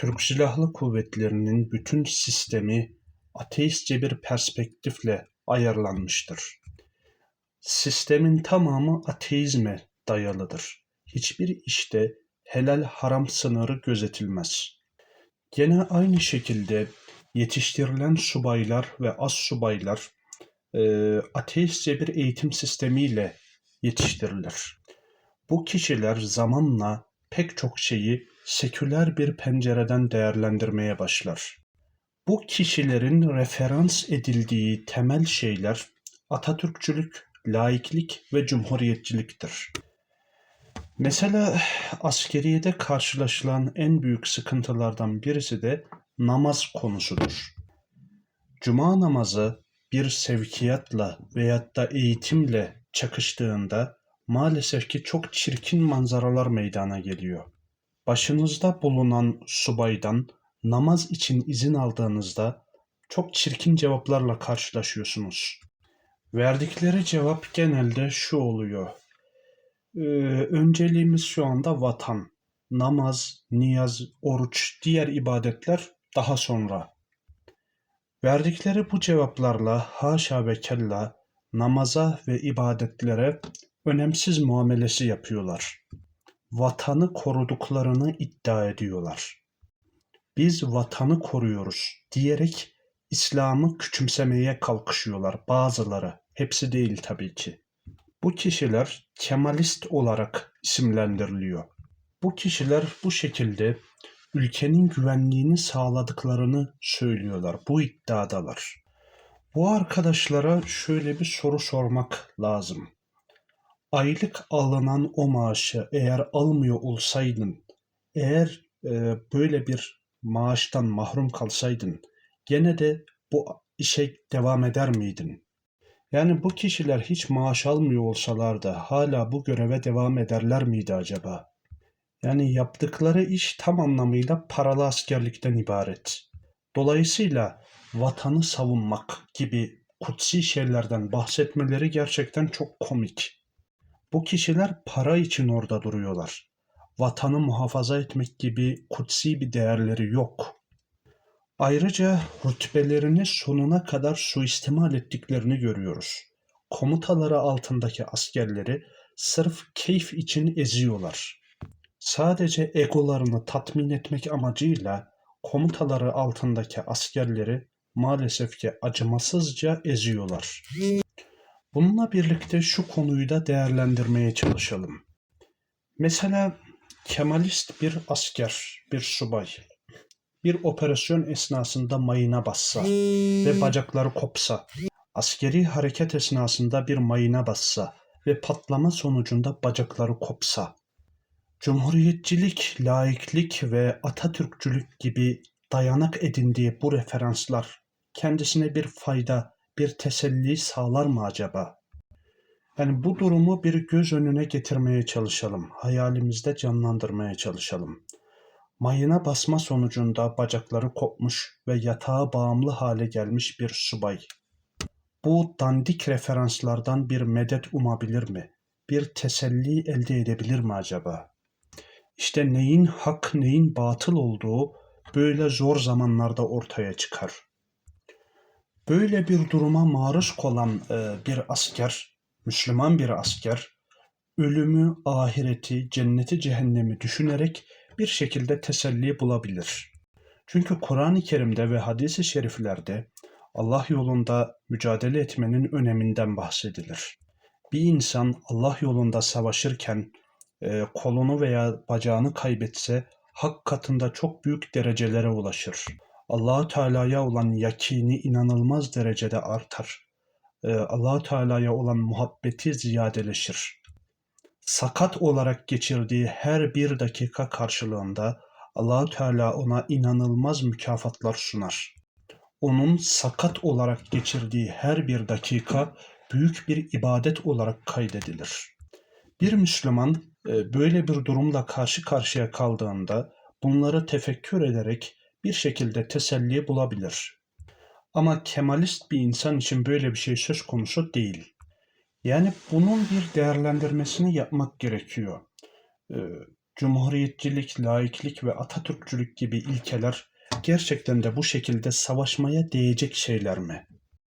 Türk Silahlı Kuvvetleri'nin bütün sistemi ateistçe bir perspektifle ayarlanmıştır. Sistemin tamamı ateizme dayalıdır. Hiçbir işte helal haram sınırı gözetilmez. Gene aynı şekilde yetiştirilen subaylar ve az subaylar e, ateistçe bir eğitim sistemiyle yetiştirilir. Bu kişiler zamanla pek çok şeyi seküler bir pencereden değerlendirmeye başlar. Bu kişilerin referans edildiği temel şeyler Atatürkçülük, laiklik ve cumhuriyetçiliktir. Mesela askeriyede karşılaşılan en büyük sıkıntılardan birisi de namaz konusudur. Cuma namazı bir sevkiyatla veyahut da eğitimle çakıştığında maalesef ki çok çirkin manzaralar meydana geliyor. Başınızda bulunan subaydan namaz için izin aldığınızda çok çirkin cevaplarla karşılaşıyorsunuz. Verdikleri cevap genelde şu oluyor. Ee, önceliğimiz şu anda vatan. Namaz, niyaz, oruç, diğer ibadetler daha sonra. Verdikleri bu cevaplarla haşa ve kella namaza ve ibadetlere önemsiz muamelesi yapıyorlar. Vatanı koruduklarını iddia ediyorlar. Biz vatanı koruyoruz diyerek İslam'ı küçümsemeye kalkışıyorlar bazıları. Hepsi değil tabii ki. Bu kişiler Kemalist olarak isimlendiriliyor. Bu kişiler bu şekilde ülkenin güvenliğini sağladıklarını söylüyorlar. Bu iddiadalar. Bu arkadaşlara şöyle bir soru sormak lazım. Aylık alınan o maaşı eğer almıyor olsaydın, eğer e, böyle bir maaştan mahrum kalsaydın, gene de bu işe devam eder miydin? Yani bu kişiler hiç maaş almıyor olsalar da hala bu göreve devam ederler miydi acaba? Yani yaptıkları iş tam anlamıyla paralı askerlikten ibaret. Dolayısıyla vatanı savunmak gibi kutsi şeylerden bahsetmeleri gerçekten çok komik. Bu kişiler para için orada duruyorlar. Vatanı muhafaza etmek gibi kutsi bir değerleri yok. Ayrıca rütbelerini sonuna kadar suistimal ettiklerini görüyoruz. Komutaları altındaki askerleri sırf keyif için eziyorlar. Sadece egolarını tatmin etmek amacıyla komutaları altındaki askerleri maalesef ki acımasızca eziyorlar. Bununla birlikte şu konuyu da değerlendirmeye çalışalım. Mesela Kemalist bir asker, bir subay bir operasyon esnasında mayına bassa ve bacakları kopsa, askeri hareket esnasında bir mayına bassa ve patlama sonucunda bacakları kopsa, Cumhuriyetçilik, laiklik ve Atatürkçülük gibi dayanak edindiği bu referanslar kendisine bir fayda, bir teselli sağlar mı acaba? Yani bu durumu bir göz önüne getirmeye çalışalım, hayalimizde canlandırmaya çalışalım. Mayına basma sonucunda bacakları kopmuş ve yatağa bağımlı hale gelmiş bir subay. Bu dandik referanslardan bir medet umabilir mi? Bir teselli elde edebilir mi acaba? İşte neyin hak neyin batıl olduğu böyle zor zamanlarda ortaya çıkar. Böyle bir duruma maruz kalan e, bir asker, Müslüman bir asker, ölümü, ahireti, cenneti, cehennemi düşünerek bir şekilde teselli bulabilir. Çünkü Kur'an-ı Kerim'de ve hadis-i şeriflerde Allah yolunda mücadele etmenin öneminden bahsedilir. Bir insan Allah yolunda savaşırken e, kolunu veya bacağını kaybetse hak katında çok büyük derecelere ulaşır. Allahu Teala'ya olan yakini inanılmaz derecede artar. E, Allahu Teala'ya olan muhabbeti ziyadeleşir. Sakat olarak geçirdiği her bir dakika karşılığında Allahu Teala ona inanılmaz mükafatlar sunar. Onun sakat olarak geçirdiği her bir dakika büyük bir ibadet olarak kaydedilir. Bir Müslüman e, böyle bir durumla karşı karşıya kaldığında bunları tefekkür ederek bir şekilde teselli bulabilir. Ama kemalist bir insan için böyle bir şey söz konusu değil. Yani bunun bir değerlendirmesini yapmak gerekiyor. Ee, Cumhuriyetçilik, laiklik ve Atatürkçülük gibi ilkeler gerçekten de bu şekilde savaşmaya değecek şeyler mi?